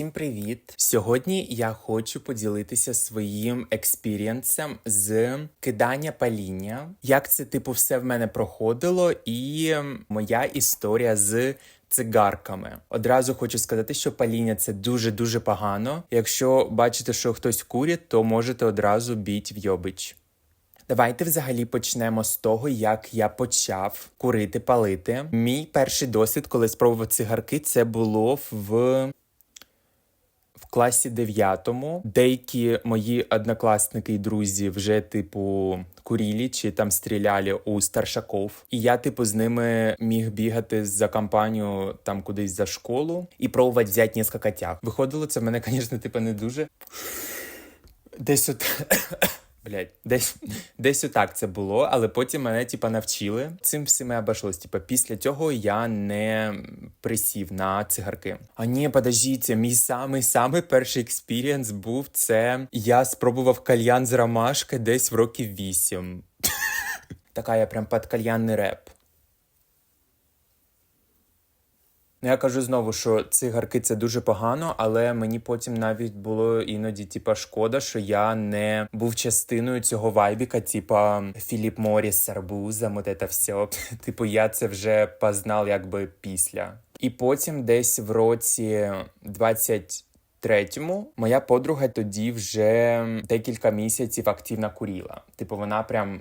Всім привіт! Сьогодні я хочу поділитися своїм експірієнсом з кидання паління, як це типу все в мене проходило, і моя історія з цигарками. Одразу хочу сказати, що паління це дуже дуже погано. Якщо бачите, що хтось курить, то можете одразу біть в йобич. Давайте взагалі почнемо з того, як я почав курити, палити. Мій перший досвід, коли спробував цигарки, це було в. Класі 9 деякі мої однокласники і друзі вже, типу, курілі чи там стріляли у старшаков. І я, типу, з ними міг бігати за компанію там кудись за школу і пробувати взяти кілька тяг. Виходило це в мене, звісно, типу, не дуже. Десь от. Блять, десь десь отак це було, але потім мене типа навчили. Цим всім і обійшлось. Типа після цього я не присів на цигарки. А ні, подождіть, мій самий самий перший експірієнс був це. Я спробував кальян з ромашки десь в років вісім. Така я прям під кальянний реп. Ну, я кажу знову, що цигарки це дуже погано, але мені потім навіть було іноді, типа, шкода, що я не був частиною цього вайбіка, типа Філіп Моріс з арбузом, от це все. Типу, я це вже познав якби після. І потім десь в році 20 Третьому моя подруга тоді вже декілька місяців активно куріла. Типу, вона прям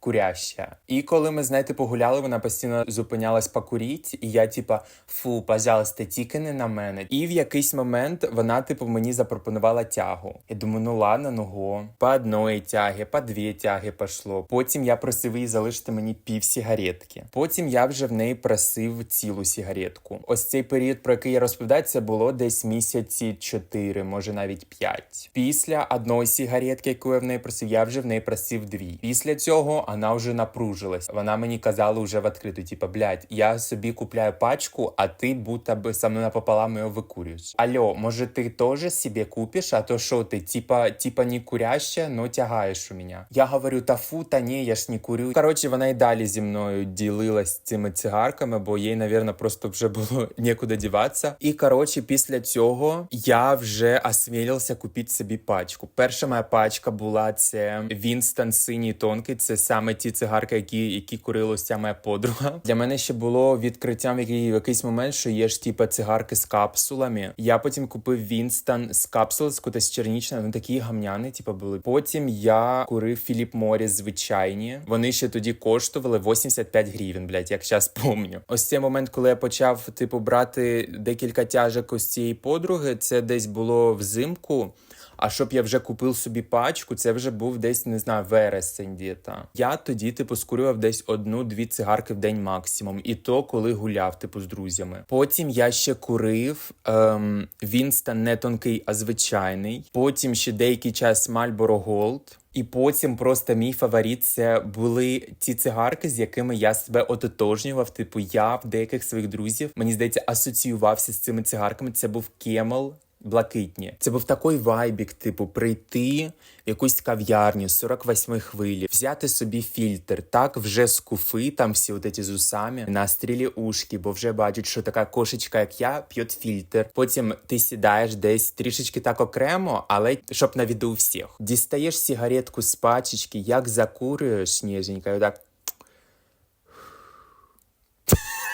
куряща. І коли ми, знаєте, погуляли, вона постійно зупинялась покуріть, і я, типа, фу, пожалуйста, тільки не на мене. І в якийсь момент вона, типу, мені запропонувала тягу. Я думаю, ну ладно, ну го. По одної тяги, по дві тяги пішло. Потім я просив її залишити мені пів сігаретки. Потім я вже в неї просив цілу сігаретку. Ось цей період, про який я розповідаю, це було десь місяці 4, може навіть 5. Після одної сігаретки, яку я в неї просив, я вже в неї просив дві. Після цього вона вже напружилась. Вона мені казала вже в відкриту, типа, блядь, я собі купляю пачку, а ти будто би со мною напополам її викурюєш. Алло, може ти теж собі купиш, а то що ти, типа, типа не куряща, но тягаєш у мене. Я говорю, та фу, та ні, я ж не курю. Коротше, вона й далі зі мною ділилась цими цигарками, бо їй, навірно, просто вже було нікуди діватися. І коротше, після цього я вже осмілився купити собі пачку. Перша моя пачка була це Вінстон синій тонкий. Це саме ті цигарки, які які курила моя подруга. Для мене ще було відкриттям в якийсь момент, що є ж типу, цигарки з капсулами. Я потім купив Вінстон з капсул з кудись чернічна, вони такі гамняни, типу, були. Потім я курив Філіп Моріс звичайні. Вони ще тоді коштували 85 гривень, блядь, як зараз помню. Ось цей момент, коли я почав, типу, брати декілька тяжок ось цієї подруги, це десь було взимку. А щоб я вже купив собі пачку, це вже був десь не знаю, вересень діта. Я тоді, типу, скурював десь одну-дві цигарки в день максимум, і то коли гуляв, типу, з друзями. Потім я ще курив ем, Вінстон не тонкий, а звичайний. Потім ще деякий час Marlboro Gold. І потім просто мій фаворит це були ті цигарки, з якими я себе ототожнював. Типу, я в деяких своїх друзів мені здається асоціювався з цими цигарками. Це був Camel блакитні. Це був такий вайбік, типу, прийти в якусь кав'ярню з 48 хвилі, взяти собі фільтр, так вже з куфи, там всі от ці з усами, настрілі ушки, бо вже бачать, що така кошечка, як я, п'є фільтр. Потім ти сідаєш десь трішечки так окремо, але щоб на віду всіх. Дістаєш сигаретку з пачечки, як закурюєш ніженька, так.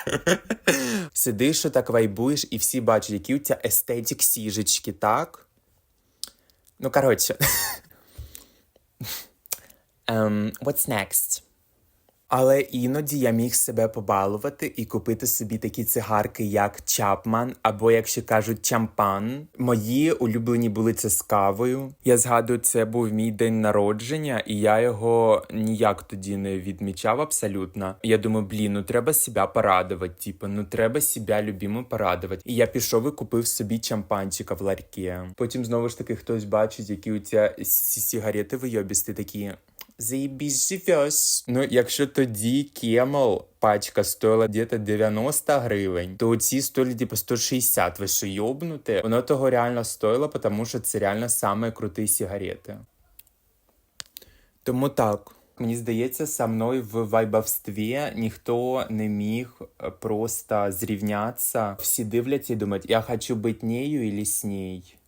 Сидиш, так вайбуєш, і всі бачать, які у тебе естетик сіжечки, так? Ну, коротше. um, what's next? Але іноді я міг себе побалувати і купити собі такі цигарки, як Чапман, або, якщо кажуть, чампан. Мої улюблені були це з кавою. Я згадую, це був мій день народження, і я його ніяк тоді не відмічав абсолютно. Я думаю, блін, ну треба себе порадувати. Типу, ну треба себе любимо порадувати. І я пішов і купив собі чампанчика в ларькі. Потім знову ж таки хтось бачить, які у ця сігарети вийобісти такі. Ну, якщо тоді Кемел пачка стоїла десь 90 гривень, то ці стоїли типу 160. Ви що йобнуте? Воно того реально стоїло, тому що це реально саме круті сигарети. Тому так. Мені здається, со мною в вайбовстві ніхто не міг е, просто зрівнятися. Всі дивляться і думають, я хочу бути нею или з.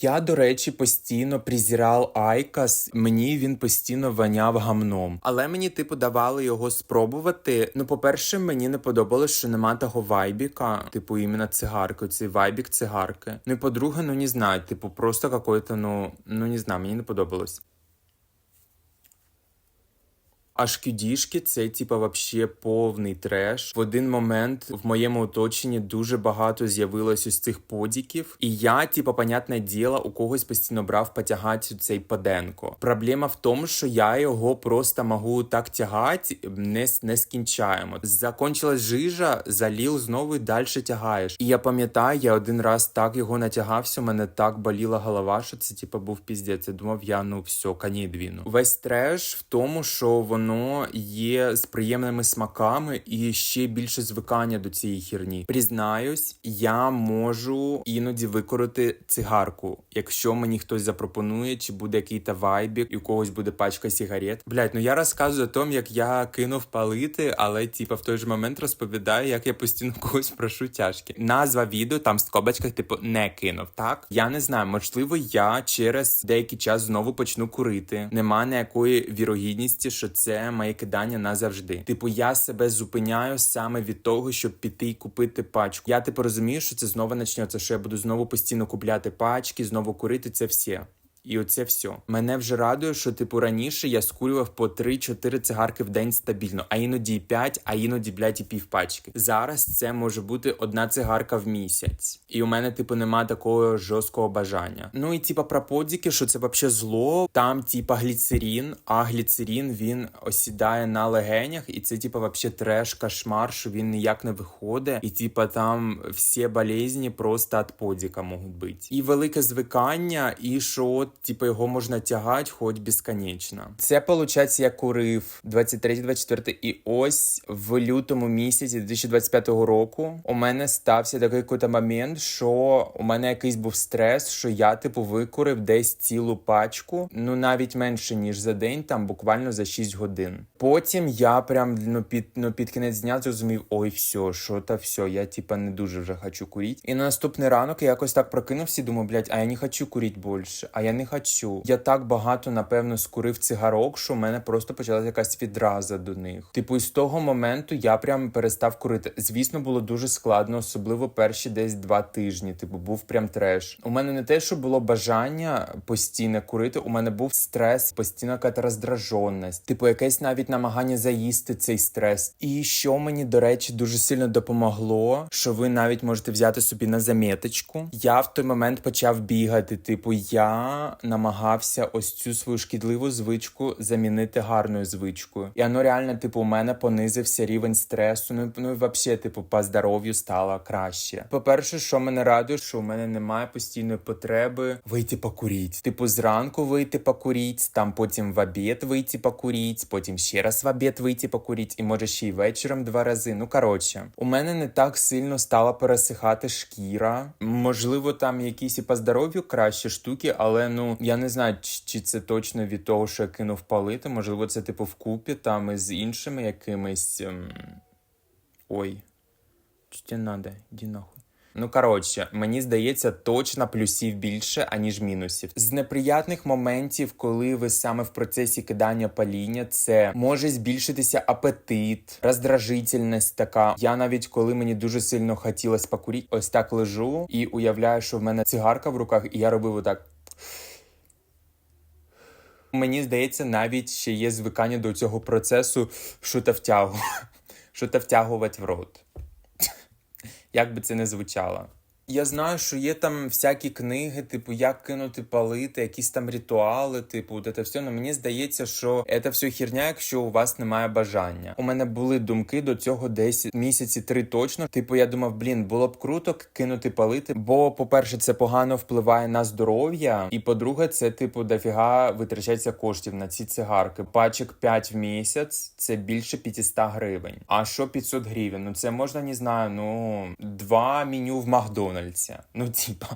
Я, до речі, постійно призірав Айкас. Мені він постійно ваняв гамном. Але мені, типу, давали його спробувати. Ну, по-перше, мені не подобалось, що нема того вайбіка, типу, іменно цигарки, цей вайбік цигарки. Ну і по-друге, ну не знаю, типу, просто какой-то, ну, ну не знаю, мені не подобалось. А шкідішки це типа вообще повний треш. В один момент в моєму оточенні дуже багато з'явилось ось цих подіків, і я, типа, понятне діло, у когось постійно брав потягати цей паденко. Проблема в тому, що я його просто можу так тягати, не, не скінчаємо. Закончилась жижа, заліл знову і далі тягаєш. І я пам'ятаю, я один раз так його натягався, у мене так боліла голова, що це типа був піздець. Я думав, я ну все, кані двіну. Весь треш в тому, що воно є з приємними смаками і ще більше звикання до цієї херні. Признаюсь, я можу іноді викорити цигарку, якщо мені хтось запропонує, чи буде який-то вайбік, і у когось буде пачка сигарет. Блять, ну я розказую о том, як я кинув палити, але типа в той же момент розповідаю, як я постійно когось прошу тяжкі. Назва відео там в скобочках, типу, не кинув. Так я не знаю, можливо, я через деякий час знову почну курити. Нема ніякої вірогідності, що це моє кидання назавжди. Типу, я себе зупиняю саме від того, щоб піти і купити пачку. Я типу розумію, що це знову почнеться, що я буду знову постійно купляти пачки, знову курити це все. І оце все. Мене вже радує, що типу раніше я скурював по 3-4 цигарки в день стабільно, а іноді і 5, а іноді, блядь, і півпачки. Зараз це може бути одна цигарка в місяць. І у мене, типу, нема такого жорсткого бажання. Ну і типа про подіки, що це вообще зло. Там, типа, гліцерін, а гліцерін він осідає на легенях, і це, типа, вообще треш, кошмар, що він ніяк не виходить. І типа там всі болезні просто від подіка можуть бути. І велике звикання, і що типу, його можна тягати хоч безконечно. Це, виходить, я курив 23-24 і ось в лютому місяці 2025 року у мене стався такий якийсь момент, що у мене якийсь був стрес, що я, типу, викурив десь цілу пачку, ну навіть менше, ніж за день, там буквально за 6 годин. Потім я прям ну, під, ну, під кінець дня зрозумів, ой, все, що та все, я типа не дуже вже хочу курити. І на наступний ранок я якось так прокинувся і думаю, блядь, а я не хочу курити більше, а я не хочу. Я так багато, напевно, скурив цигарок, що в мене просто почалася якась відраза до них. Типу, і з того моменту я прям перестав курити. Звісно, було дуже складно, особливо перші десь два тижні. Типу, був прям треш. У мене не те, що було бажання постійно курити, у мене був стрес, постійна якась роздраженість, типу, якесь навіть намагання заїсти цей стрес. І що мені, до речі, дуже сильно допомогло, що ви навіть можете взяти собі на заміточку. Я в той момент почав бігати. Типу, я намагався ось цю свою шкідливу звичку замінити гарною звичкою. І воно реально, типу, у мене понизився рівень стресу. Ну, ну і взагалі, типу, по здоров'ю стало краще. По-перше, що мене радує, що у мене немає постійної потреби вийти покуріть. Типу, зранку вийти покуріть, там потім в обід вийти покуріть, потім ще раз в обід вийти покуріть, і може ще й вечором два рази. Ну коротше, у мене не так сильно стала пересихати шкіра. Можливо, там якісь і по здоров'ю кращі штуки, але ну я не знаю, чи- чи це точно від того, що я кинув палити. Можливо, це типу вкупі там із іншими якимись. Ем... Ой, що тебе надо? Іди нахуй. Ну, коротше, мені здається, точно плюсів більше, аніж мінусів. З неприятних моментів, коли ви саме в процесі кидання паління, це може збільшитися апетит, роздражительність така. Я навіть коли мені дуже сильно хотілося покурити, ось так лежу і уявляю, що в мене цигарка в руках, і я робив отак. Мені здається, навіть ще є звикання до цього процесу, що та втягу, що та втягувати в рот. Як би це не звучало. Я знаю, що є там всякі книги, типу, як кинути палити, якісь там ритуали, типу, от це все. Ну мені здається, що це все херня, якщо у вас немає бажання. У мене були думки до цього десь місяці три точно. Типу, я думав, блін, було б круто кинути палити. Бо, по-перше, це погано впливає на здоров'я, і по-друге, це типу дофіга витрачається коштів на ці цигарки. Пачок 5 в місяць це більше 500 гривень. А що 500 гривень? Ну це можна не знаю, ну два меню в Макдональдсі. Ну, типа.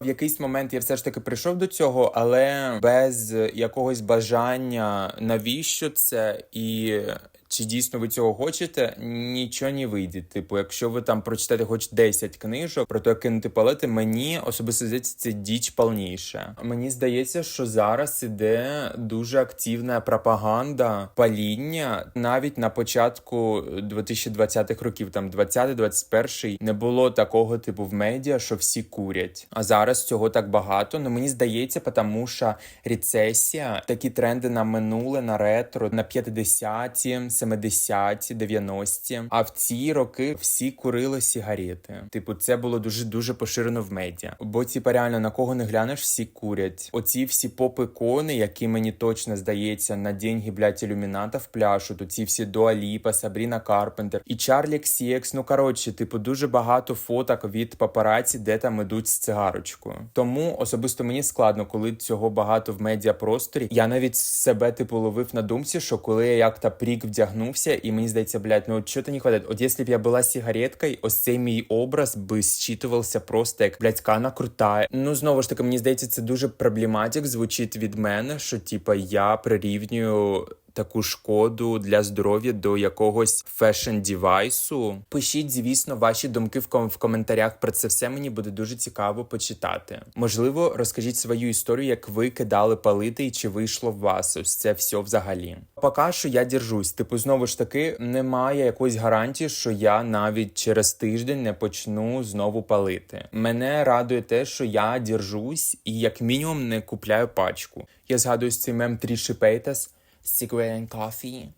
В якийсь момент я все ж таки прийшов до цього, але без якогось бажання, навіщо це і. Чи дійсно ви цього хочете? Нічого не вийде. Типу, якщо ви там прочитаєте хоч 10 книжок про те, як кинути палити, мені особисто здається, це діч повніше. Мені здається, що зараз іде дуже активна пропаганда паління. Навіть на початку 2020-х років, там 20-21 не було такого типу в медіа, що всі курять. А зараз цього так багато. Ну мені здається, тому що рецесія, такі тренди на минуле, на ретро, на 50-ті, 70-ті, 90-ті. А в ці роки всі курили сігарети. Типу, це було дуже дуже поширено в медіа. Бо типа реально на кого не глянеш, всі курять. Оці всі поп-ікони, які мені точно здається на деньги, блядь, ілюміната впляшуть. Оці всі Дуаліпа, Сабріна Карпентер і Чарлі Ксіекс. Ну коротше, типу, дуже багато фоток від папараці, де там ідуть з цигарочкою. Тому особисто мені складно, коли цього багато в медіапросторі. Я навіть себе типу ловив на думці, що коли я як-то прік вдягнувся, і мені здається, блядь, ну що то не хватить. От якщо б я була сигареткою, ось цей мій образ би зчитувався просто як блядь, Кана крута. Ну знову ж таки, мені здається, це дуже проблематик звучить від мене, що типа я прирівнюю. Таку шкоду для здоров'я до якогось фешн дівайсу. Пишіть, звісно, ваші думки в, ком- в коментарях про це все. Мені буде дуже цікаво почитати. Можливо, розкажіть свою історію, як ви кидали палити і чи вийшло в вас ось це все взагалі. Поки що я держусь. Типу, знову ж таки, немає якоїсь гарантії, що я навіть через тиждень не почну знову палити. Мене радує те, що я держусь і як мінімум не купляю пачку. Я згадую з цей мем Тріші Пейтас Cigarette and Coffee.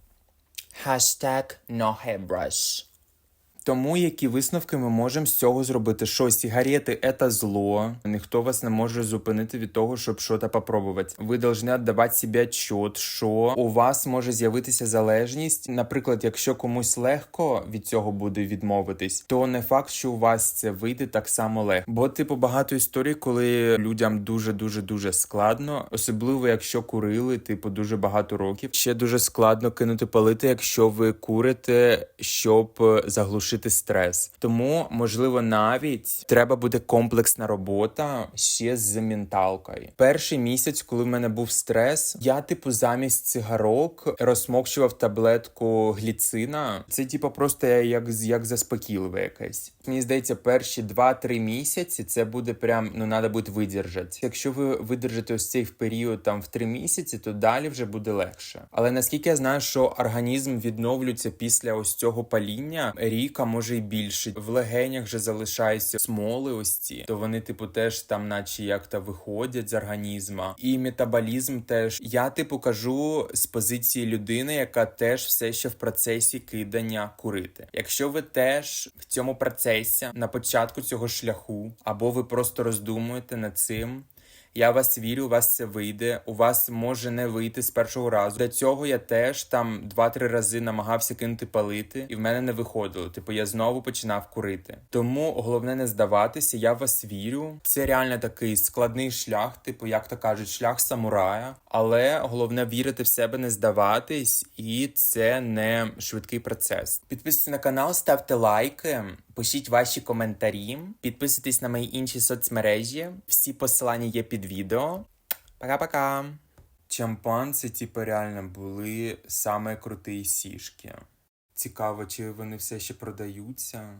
Hashtag no hairbrush. Тому які висновки ми можемо з цього зробити? Що сигарети – це зло. Ніхто вас не може зупинити від того, щоб щось попробувати. Ви повинні віддавати собі отчет, що у вас може з'явитися залежність. Наприклад, якщо комусь легко від цього буде відмовитись, то не факт, що у вас це вийде так само легко. Бо, типу, багато історій, коли людям дуже дуже дуже складно, особливо якщо курили, типу, дуже багато років. Ще дуже складно кинути палити, якщо ви курите, щоб е, заглушити стрес. Тому, можливо, навіть треба буде комплексна робота ще з менталкою. Перший місяць, коли в мене був стрес, я, типу, замість цигарок розмокчував таблетку гліцина. Це, типу, просто як, як заспокійливе якесь. Мені здається, перші 2-3 місяці це буде прям ну треба буде видержати. Якщо ви видержите ось цей період там в 3 місяці, то далі вже буде легше. Але наскільки я знаю, що організм відновлюється після ось цього паління, рік, а може й більше. В легенях вже залишаються смоли, ось ці, то вони, типу, теж там, наче як то виходять з організма, і метаболізм теж. Я, типу, кажу з позиції людини, яка теж все ще в процесі кидання курити. Якщо ви теж в цьому процесі на початку цього шляху, або ви просто роздумуєте над цим. Я вас вірю, у вас це вийде. У вас може не вийти з першого разу. До цього я теж там два-три рази намагався кинути палити, і в мене не виходило. Типу, я знову починав курити. Тому головне не здаватися. Я вас вірю. Це реально такий складний шлях, типу, як то кажуть, шлях самурая. Але головне вірити в себе, не здаватись, і це не швидкий процес. Підписуйтесь на канал, ставте лайки. Пишіть ваші коментарі, підписуйтесь на мої інші соцмережі. Всі посилання є під відео. Пока-пока. Чампан це типу реально були саме круті сішки. Цікаво, чи вони все ще продаються.